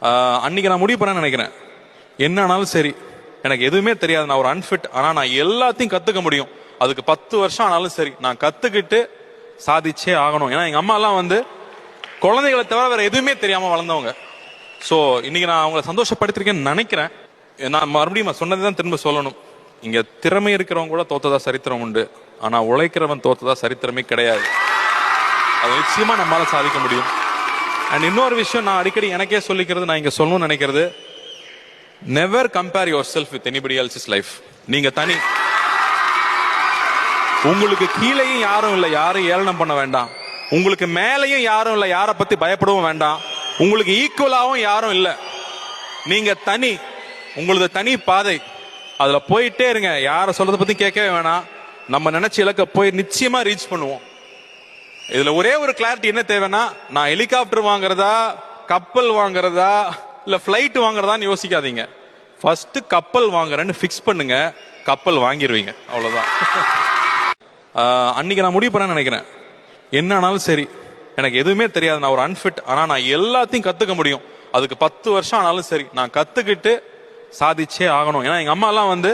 அன்னைக்கு நான் முடிவு பண்ண நினைக்கிறேன். என்ன ஆனாலும் சரி. எனக்கு எதுவுமே தெரியாது. நான் ஒரு அன்ஃபிட் ஆனா நான் எல்லாத்தையும் கத்துக்க முடியும். அதுக்கு பத்து வருஷம் ஆனாலும் சரி. நான் கத்துக்கிட்டு சாதிச்சே ஆகணும். ஏன்னா எங்க அம்மா எல்லாம் வந்து குழந்தைகளை தவிர வேற எதுவுமே தெரியாம வளர்ந்தவங்க. சோ இன்னைக்கு நான் அவங்கள சந்தோஷப்படுத்திருக்கேன்னு நினைக்கிறேன். நான் மறுபடியும் நான் சொன்னதை தான் திரும்ப சொல்லணும். இங்க திறமை இருக்கிறவங்க கூட தோத்ததா சரித்திரம் உண்டு. ஆனா உழைக்கிறவன் தோத்ததா சரித்திரமே கிடையாது. அது நிச்சயமா நம்மளால சாதிக்க முடியும். அண்ட் இன்னொரு விஷயம் நான் அடிக்கடி எனக்கே சொல்லிக்கிறது நான் இங்க சொல்லணும்னு நினைக்கிறது. Never compare yourself with anybody else life நீங்க தனி. உங்களுக்கு கீழேயும் யாரும் இல்லை யாரும் ஏளனம் பண்ண வேண்டாம். உங்களுக்கு மேலேயும் யாரும் இல்லை யாரை பத்தி பயப்படவும் வேண்டாம். உங்களுக்கு ஈக்குவலாகவும் யாரும் இல்லை. நீங்க தனி. உங்களது தனி பாதை. அதுல போயிட்டே இருங்க. யாரை சொல்றதை பத்தி கேட்கவே வேணாம். நம்ம நினைச்ச இலக்க போய் நிச்சயமா ரீச் பண்ணுவோம். இதுல ஒரே ஒரு கிளாரிட்டி என்ன தேவைன்னா நான் ஹெலிகாப்டர் வாங்குறதா கப்பல் வாங்குறதா இல்ல ஃபிளைட் வாங்குறதான்னு யோசிக்காதீங்க. ஃபர்ஸ்ட் கப்பல் வாங்குறேன்னு ஃபிக்ஸ் பண்ணுங்க கப்பல் வாங்கிடுவீங்க அவ்வளவுதான். அன்னைக்கு நான் முடிவு பண்ண நினைக்கிறேன். என்ன ஆனாலும் சரி எனக்கு எதுவுமே தெரியாது. நான் ஒரு அன்ஃபிட் ஆனா நான் எல்லாத்தையும் கத்துக்க முடியும். அதுக்கு பத்து வருஷம் ஆனாலும் சரி நான் கத்துக்கிட்டு சாதிச்சே ஆகணும். ஏன்னா எங்க அம்மா எல்லாம் வந்து